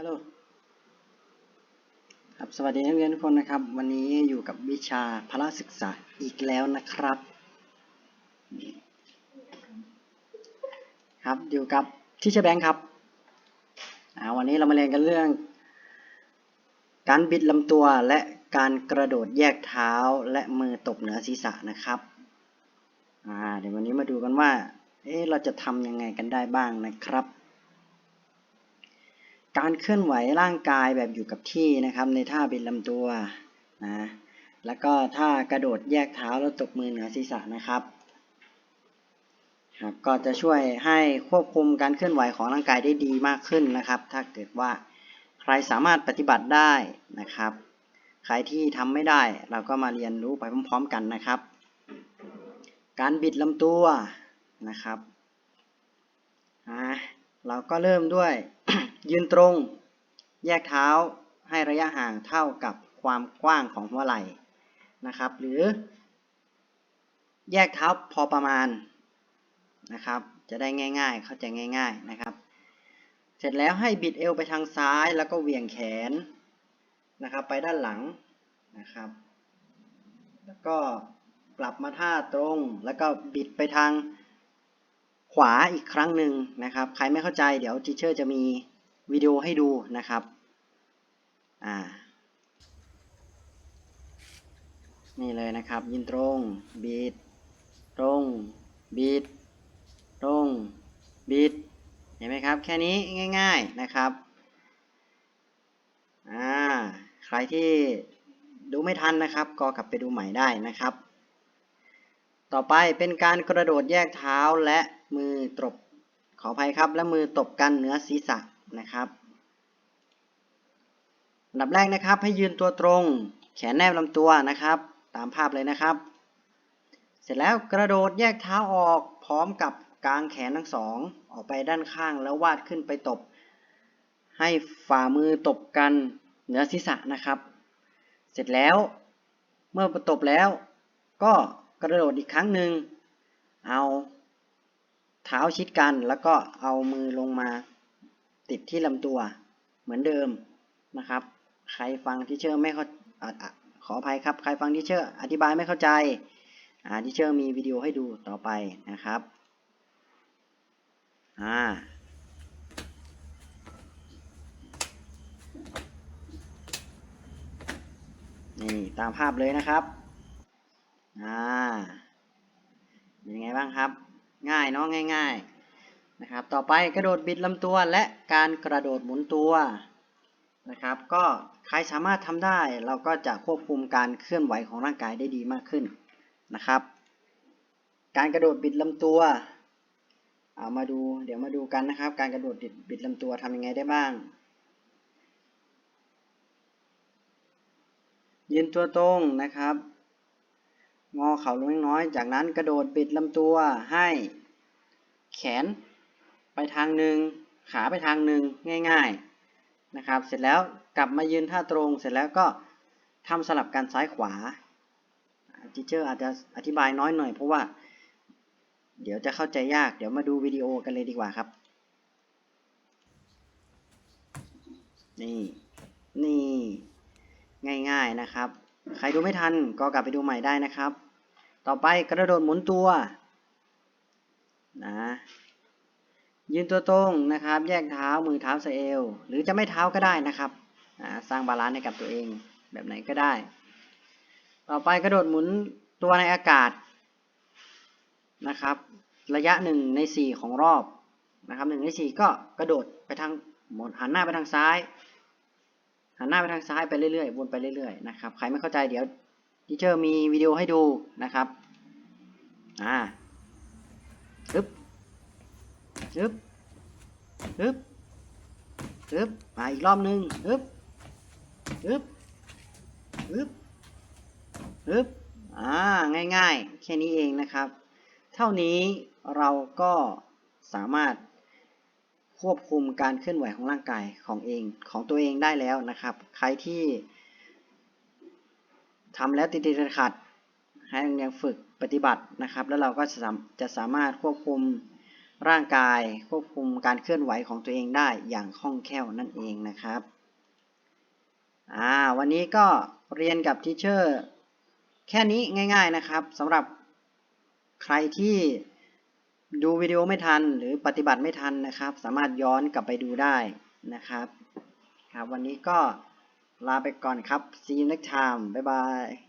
ฮัลโหลครับสวัสดีนักเรียนทุกคนนะครับ วันนี้อยู่กับวิชาพละศึกษาอีกแล้วนะครับ ครับอยู่กับที่เชแบงค์ครับอ่าวันนี้เรามาเรียนกันเรื่อง การบิดลำตัวและการกระโดดแยกเท้าและมือตบเหนือศีรษะนะครับอ่าเดี๋ยววันนี้มาดูกันว่า เอ๊ะเราจะทำยังไงกันได้บ้างนะครับ การเคลื่อนไหวร่างกายแบบอยู่กับที่นะครับ ในท่าบิดลำตัวนะแล้วก็ท่ากระโดดแยกเท้าแล้วตบมือเหนือศีรษะนะครับครับก็จะช่วยให้ควบคุมการเคลื่อนไหวของร่างกายได้ดีมากขึ้นนะครับ ถ้าเกิดว่าใครสามารถปฏิบัติได้นะครับ ใครที่ทำไม่ได้เราก็มาเรียนรู้ไปพร้อม ๆ กันนะครับ การบิดลำตัวนะครับอ่าเราก็เริ่มด้วย ยืนตรง แยกเท้าให้ระยะห่างเท่ากับความกว้างของหัวไหล่นะครับ หรือแยกเท้าพอประมาณนะครับ จะได้ง่าย ๆ เข้าใจง่าย ๆนะครับ เสร็จแล้วให้บิดเอวไปทางซ้ายแล้วก็เหวี่ยงแขนนะครับ ไปด้านหลังนะครับ แล้วก็กลับมาท่าตรงแล้วก็บิดไปทางขวาอีกครั้งหนึ่งนะครับ ใครไม่เข้าใจเดี๋ยวทีเชอร์จะมี วิดีโอให้ดูนะครับ อ่า นี่เลยนะครับยืนตรงบิดตรงบิดตรงบิดเห็นไหมครับ แค่นี้ง่ายๆนะครับ อ่า ใครที่ดูไม่ทันนะครับ ก็กลับไปดูใหม่ได้นะครับ ต่อไปเป็นการกระโดดแยกเท้าและมือตบขออภัยครับ และมือตบกันเหนือศีรษะ นะครับอันดับแรกนะครับให้ยืนตัวตรง แขนแนบลำตัวนะครับ ตามภาพเลยนะครับ เสร็จแล้วกระโดดแยกเท้าออกพร้อมกับกางแขนทั้งสอง ออกไปด้านข้างแล้ววาดขึ้นไปตบ ให้ฝ่ามือตบกันเหนือศีรษะนะครับ เสร็จแล้วเมื่อตบแล้ว ก็กระโดดอีกครั้งหนึ่งเอาเท้าชิดกันแล้วก็เอามือลงมา ติดที่ลำตัวเหมือนเดิมนะครับ ใครฟังที่เชื่อไม่เข้าขออภัยครับ ใครฟังที่เชื่ออธิบายไม่เข้าใจที่เชื่อมีวิดีโอให้ดูต่อไปนะครับอ่านี่ตามภาพเลยนะครับ อ่า เป็นยังไงบ้างครับ ง่ายเนาะง่าย ๆ นะครับ ต่อไปกระโดดบิดลำตัวและการกระโดดหมุนตัวนะครับ ก็ใครสามารถทำได้เราก็จะควบคุมการเคลื่อนไหวของร่างกายได้ดีมากขึ้นนะครับ การกระโดดบิดลำตัวเอามาดูเดี๋ยวมาดูกันนะครับ การกระโดดบิดบิดลำตัวทำยังไงได้บ้างยืนตัวตรงนะครับ งอเข่าลงน้อย จากนั้นกระโดดบิดลำตัวให้แขน ไปทางหนึ่งขาไปทางหนึ่งง่ายๆนะครับ เสร็จแล้วกลับมายืนท่าตรงเสร็จแล้วก็ทำสลับกันซ้ายขวาทีเชอร์อาจจะอธิบายน้อยหน่อยเพราะว่า เดี๋ยวจะเข้าใจยากเดี๋ยวมาดูวิดีโอกันเลยดีกว่าครับ นี่นี่ง่ายๆนะครับ ใครดูไม่ทันก็กลับไปดูใหม่ได้นะครับ ต่อไปกระโดดหมุนตัวนะ ยืนตัวตรงนะครับ แยกเท้ามือเท้าสะเอวหรือจะไม่เท้าก็ได้นะครับสร้างบาลานซ์ให้กับตัวเองแบบไหนก็ได้ ต่อไปกระโดดหมุนตัวในอากาศนะครับ ระยะหนึ่งในสี่ของรอบนะครับหนึ่งในสี่ก็กระโดดไปทางหมดหันหน้าไปทางซ้าย หันหน้าไปทางซ้ายไปเรื่อยๆวนไปเรื่อยๆนะครับใครไม่เข้าใจเดี๋ยวทีเชอร์มีวิดีโอให้ดูนะครับอ่าปึ๊บปึ๊บ ปึ๊บปึ๊บมาอีกรอบหนึ่งปึ๊บปึ๊บปึ๊บปึ๊บอ่าง่ายๆ แค่นี้เองนะครับ เท่านี้เราก็สามารถควบคุมการเคลื่อนไหวของร่างกายของเองของตัวเองได้แล้วนะครับ ใครที่ทำแล้วติดติดขัดให้ยังฝึกปฏิบัตินะครับ แล้วเราก็จะสามารถควบคุม ร่างกายควบคุมการเคลื่อนไหวของตัวเองได้อย่างคล่องแคล่วนั่นเองนะครับอ่าวันนี้ก็เรียนกับทีเชอร์แค่นี้ง่าย ๆนะครับสำหรับใครที่ดูวิดีโอไม่ทันหรือปฏิบัติไม่ทันนะครับ สามารถย้อนกลับไปดูได้นะครับ ครับวันนี้ก็ลาไปก่อนครับ see you next time บ๊ายบาย